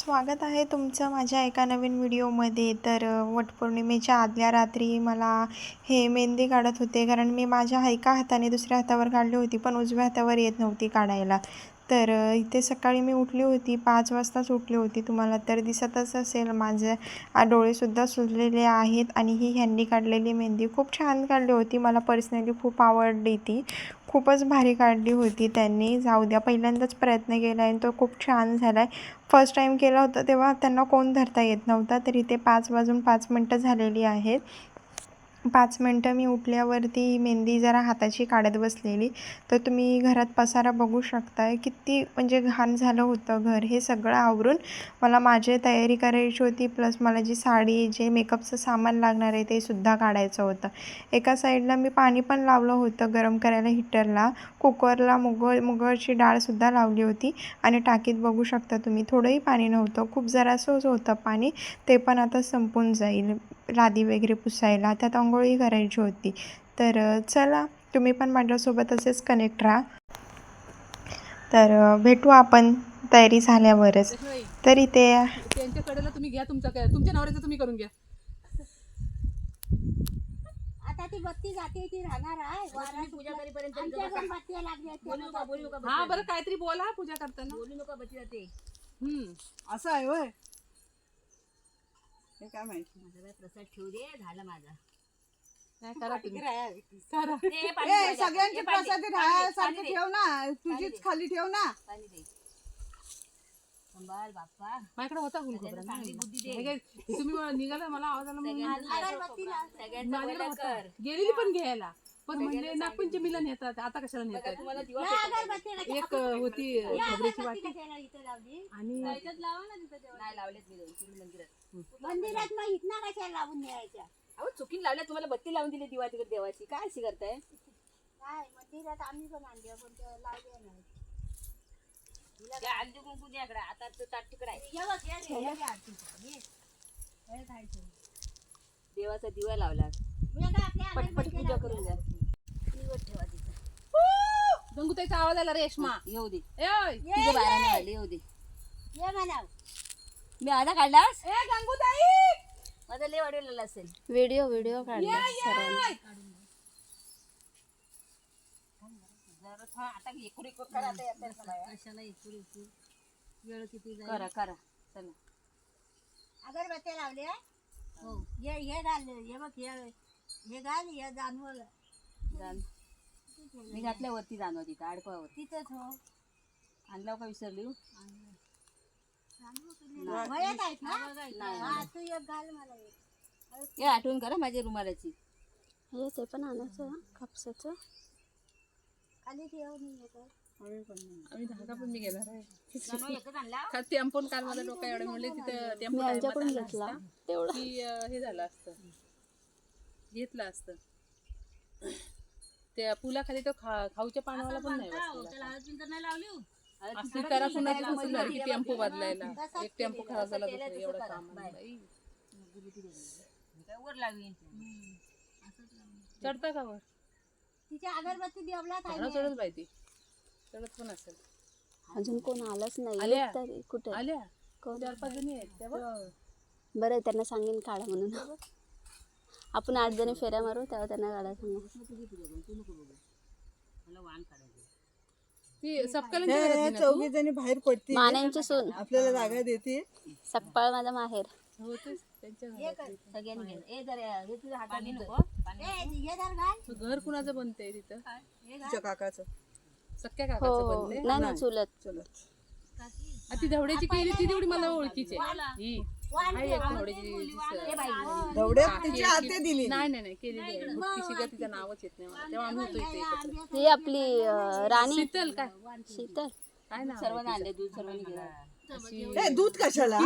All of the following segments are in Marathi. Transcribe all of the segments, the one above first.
स्वागत आहे तुमचं माझ्या एका नवीन व्हिडिओमध्ये. तर वटपौर्णिमेच्या आदल्या रात्री मला हे मेहंदी काढत होते. कारण मी माझ्या एका हाताने दुसऱ्या हातावर काढली होती पण उजव्या हातावर येत नव्हती काढायला. तर इथे सकाळी मी उठली होती. पाच वाजताच उठली होती. तुम्हाला तर दिसतच असेल माझे डोळेसुद्धा सुजलेले आहेत. आणि ही ह्यांनी काढलेली मेहंदी खूप छान काढली होती. मला पर्सनली खूप आवडली ती. खूपच भारी काढली होती त्यांनी. जाऊ द्या पहिल्यांदाच प्रयत्न केला आहे तो खूप छान झाला आहे फर्स्ट टाईम केला होता तेव्हा त्यांना कोण धरता येत नव्हता तर इथे पाच वाजून पाच मिनटं झालेली आहेत. पाच मिनटं मी उठल्यावरती मेहंदी जरा हाताची काढत बसलेली. तर तुम्ही घरात पसारा बघू शकताय. किती म्हणजे घाण झालं होतं घर. हे सगळं आवरून मला माझी तयारी करायची होती. प्लस मला जी साडी जे मेकअपचं सामान लागणार आहे ते सुद्धा काढायचं होतं. एका साईडला मी पाणी पण लावलं होतं गरम करायला हिटरला. कुकरला मुग मुगाची डाळसुद्धा लावली होती. आणि टाकीत बघू शकता तुम्ही थोडंही पाणी नव्हतं. खूप जरासंच होतं पाणी. ते पण आता संपून जाईल. लादी वगैरे पुसायला त्यात आंघोळी करायची होती. तर चला तुम्ही पण माझ्यासोबत असेच कनेक्ट राहा. तर भेटू आपण तयारी झाल्यावरच. तर इथे त्यांच्या कडेला तुम्ही घ्या तुमचा काय तुमच्या नवऱ्याचं तुम्ही करून घ्या. आता ती बत्ती जाते ती राहणार आहे. वारा पूजा करीपर्यंत आमच्या पण बत्त्या लागल्या आहेत. हा बरं काहीतरी बोला पूजा करताना. बोलू नका बत्ती जाते. हम्म. असं आहे होय. हे काय माहिती? माझा बाई प्रसाद ठेवू दे झालं माझा. नाही करा तुम्ही. करा. ए, पाणी ए दे, सगळ्यांची ए, पाणी दे, प्रसादी पाणी दे, राहायसारखी पाणी दे, ठेव ना. तुझीच खाली ठेव ना. पाणी दे. संभाळ बाप्पा. माझ्याकडे होता फुल खोबरा चांगली बुद्धी दे. हे काय, तुम्ही मला निघाला मला आवाज आला म्हणून. माझ्याकडे होता. कर. गेलेली पण घ्यायला. पण म्हणजे नागपंचमीला नेतात आता कशाला नेतात? लाव. एक होती खोबऱ्याची अगरबत्ती वाटी? आणि नाही लावलेत मी दोन तीन मंदिरात मंदिरात मग इथनं कशाला लावून न्यायच्या? अहो चुकीन लावल्या तुम्हाला बत्ती लावून दिली दिवा तिकडे देवाची. काय अशी करताय? काय मंदिरात आम्ही पण आणल्या पण त्या लावल्या नाही. कुंकू आता तो ताट तिकडे आहे. ये बघ, ये रे, ये रे आरती. ये. हे खायचं. देवाचा दिवा लावला. काय आपल्या पटपट पूजा. करून द्या ठेवा तिथं. गंगूताईचा आवाज आला रेशमा येऊ दे. ए ओय. तिथे बाहेर नाही आले येऊ दे. ये म्हणाव. मी आधा काढलास? ए गंगूताई. माझा लय वाढवलेला असेल. व्हिडिओ व्हिडिओ काढला सर्वांनी जरा था- आता एकूण एकूण करा आता याच्यात सगळं. वेळ किती जाईल? करा करा. चला. अगरबत्त्या लावल्या? हो. हे हे घाल हे बघ हे हे घाल हे जानवर. जाण. मी घातल्यावरती जाणव तिथं आडपावर तिथंच हो. आणला का विसरली हो? वयात आहेत ना? हा तू एक घाल मला एक. हे आठवण करा माझ्या रुमालाची. हे ते पण आणायचं कापसाचं. खाली ठेव मी येतो आम्ही धागा पण मी घेणार आहे. जानव एकच आणला का टेम्पोन काल मला डोका एवढे म्हणले तिथं टेम्पो यांच्याकडून घेतला. तेवढं. की अं, हे झालं असतं. घेतलं असतं. त्या पुलाखाली तो खा खाऊच्या पानावाला पण नाही बसलेला लावली. करा कुणाची सुचणार की टेम्पो बदलायला. एक टेम्पो खराब झाला दुसरा एवढं सामान बाई. काय वर लावी चढता का वर? तिच्या अगरबत्ती देवला चढत बाई ती. चढत पण असेल? अजून कोण आलंच नाही आल्या? तरी कुठे? आल्या? कोण? चार पाच जणी आहेत त्या बघ. बरं त्यांना सांगेन काढा म्हणून. आपण आठ जणी फेऱ्या मारू तेव्हा त्यांना काढा सांगू ती सपकालांच्या घरात आहे ना तू? चौघी जणी बाहेर पडतील. मान्यांची सून. आपल्याला जागा देते सपकाळ माझा माहेर. होतेच त्यांच्या घरात सगळ्यांनी घे. ए जरा हे घर कुणाचं बनतंय तिथं? काकाचं. सख्या काकाचं हो. बनतंय? नाही ना चुलत. चलत. ती धवड्याची केली ती तेवढी मला ओळखीची ही आहे एक धवड्याची जी स- धवड्यात तिची. आते दिली नाही नाही नाही केलेली आहे भक्तीशी का तिचं नावच येत नाही मला. तेव्हा आम्ही होतो इथे एकत्र. ही आपली अं, राणी. शीतल काय? शीतल. काय नाव सर्वांना आणले दूध ए दूध कशाला?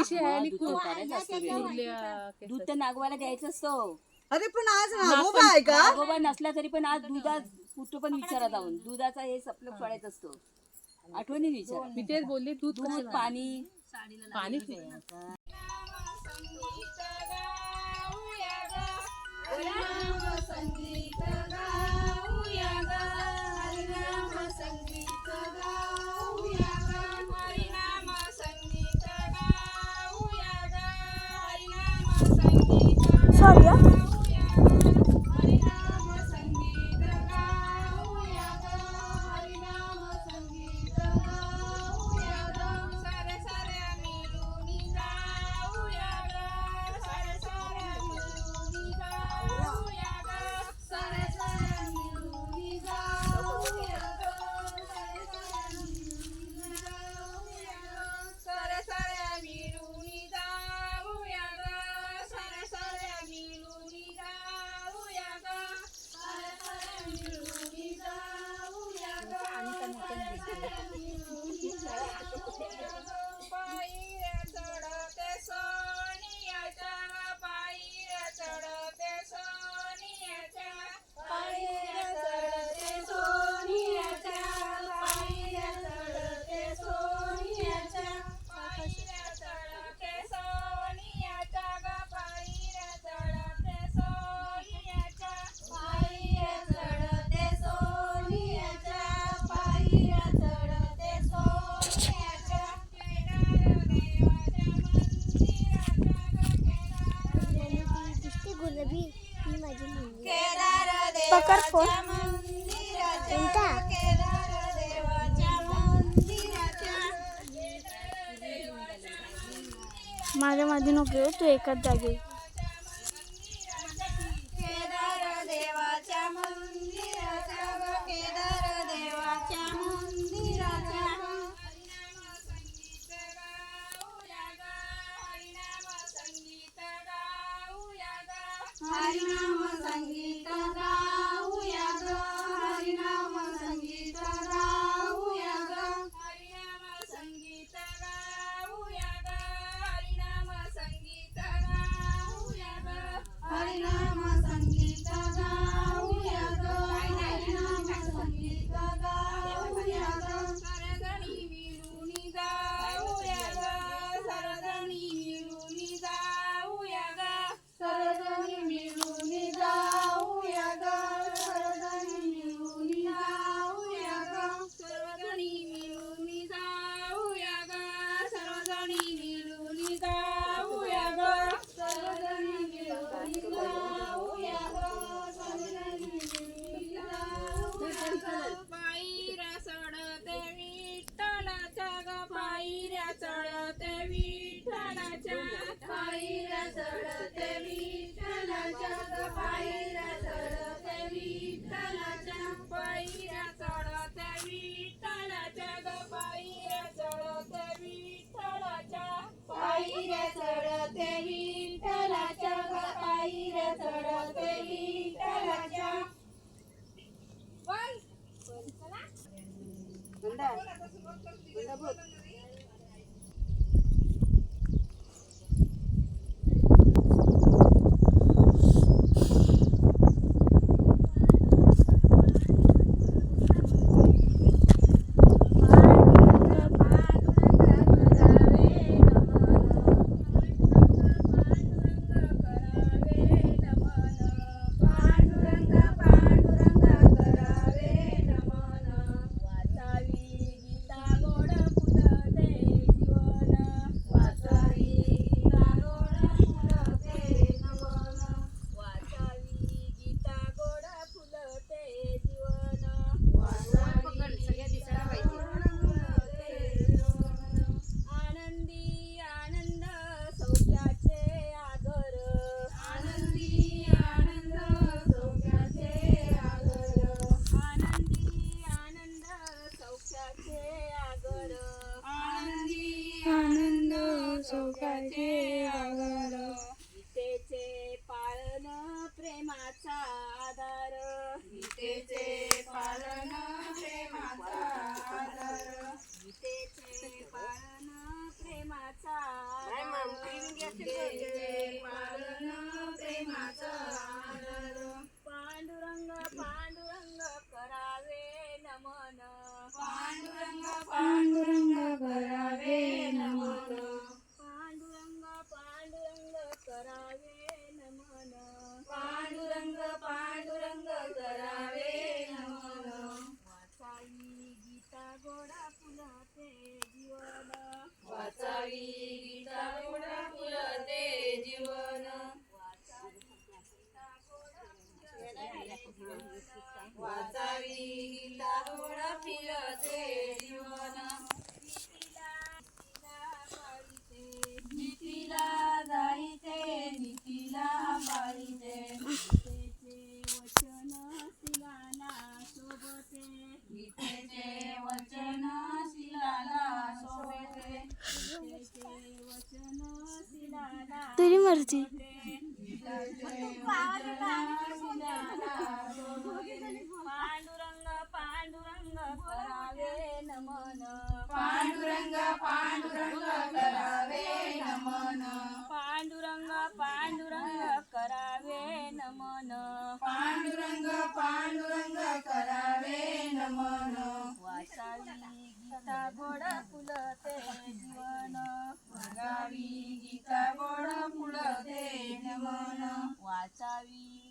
दूध तर नागवाला द्यायचं असतो. अरे पण आज नागोबा आहे का? नागोबा नसला तरी पण आज दुधा कुठं पण विचारा जाऊन. दुधाचा हे सपलं सोडायचं असतो. आठवणी विचार. मी तेच बोलले दूध पाणी. पाणी फोन माझ्या मध्ये नको येऊ, तू एकाच जागी केदार चढते विठ्ठलाच्या पायऱ्या चढते विठ्ठलाच्या पायऱ्या चढते विठ्ठलाच्या पायऱ्या चढते विठ्ठलाच्या पायऱ्या चढते विठ्ठलाच्या पायऱ्या चढते विठ्ठलाच्या पायऱ्या चढते विठ्ठलाच्या पांडुरंग वाचावी गीता फिरते जीवन नीतीला जाईते नीतीला पाळीते गीतेचे वचन शिलाला शोभते गीतेचे वचन शिलाला शोभते गीतेचे वचन शिलाला तुझी मर्जी पांडुरंग पांडुरंग करावे नमन. पांडुरंग पांडुरंग करावे नमन. पांडुरंग पांडुरंग करावे नमन. पांडुरंग पांडुरंग करावे नमन. गीता गोड फुलते जीवन. वाचावी गीता गोड फुलते नमन वाचावी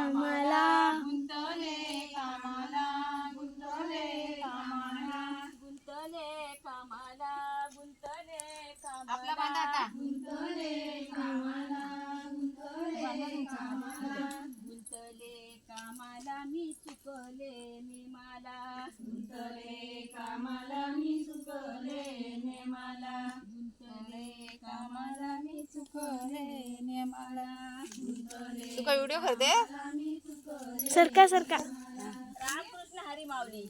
जातो फोन फोन आलाय कामाला. गुंतले कामाला गुंतले आपला बांधा आता. गुंतले कामाला मी चुकले नेमाला गुंतले कामाला मी चुकले नेमाला गुंतले कामाला मी चुकले नेमाला गुंतले तू काय व्हिडिओ करते? सरका सरका. रामकृष्ण हरी माऊली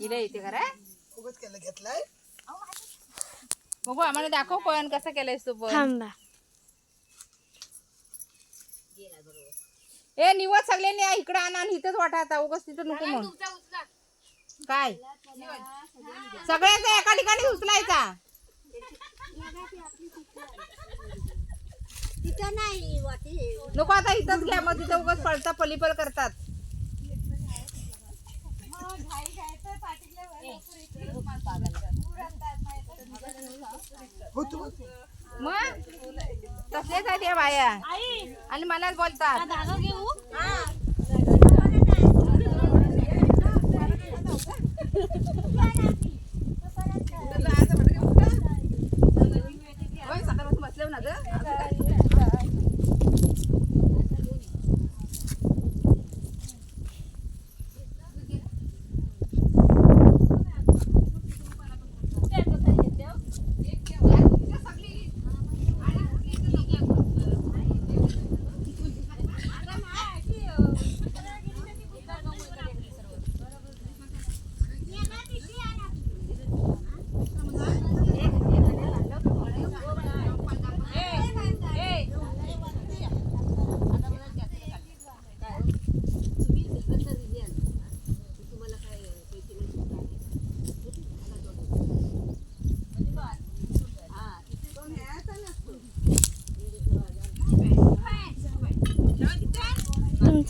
इथे इथे करा उगाच केलं घेतलाय. बघू आम्हाला दाखव पण कसं केलंयस तू पण. थांबा ए निवड सगळ्यांनी इकडे आणा आणि इथंच वाटा आता. उगाच तिथं नको म्हणून काय? सगळ्यांचा एका ठिकाणी उचलायचा. तिथं नाही नको आता इथंच घ्या मग तिथं उगाच पळता पलीपल करतात. मग? तसलेच आहेत या बाया. आणि मलाच बोलतात ना ग तुमचा फोन पंढरीची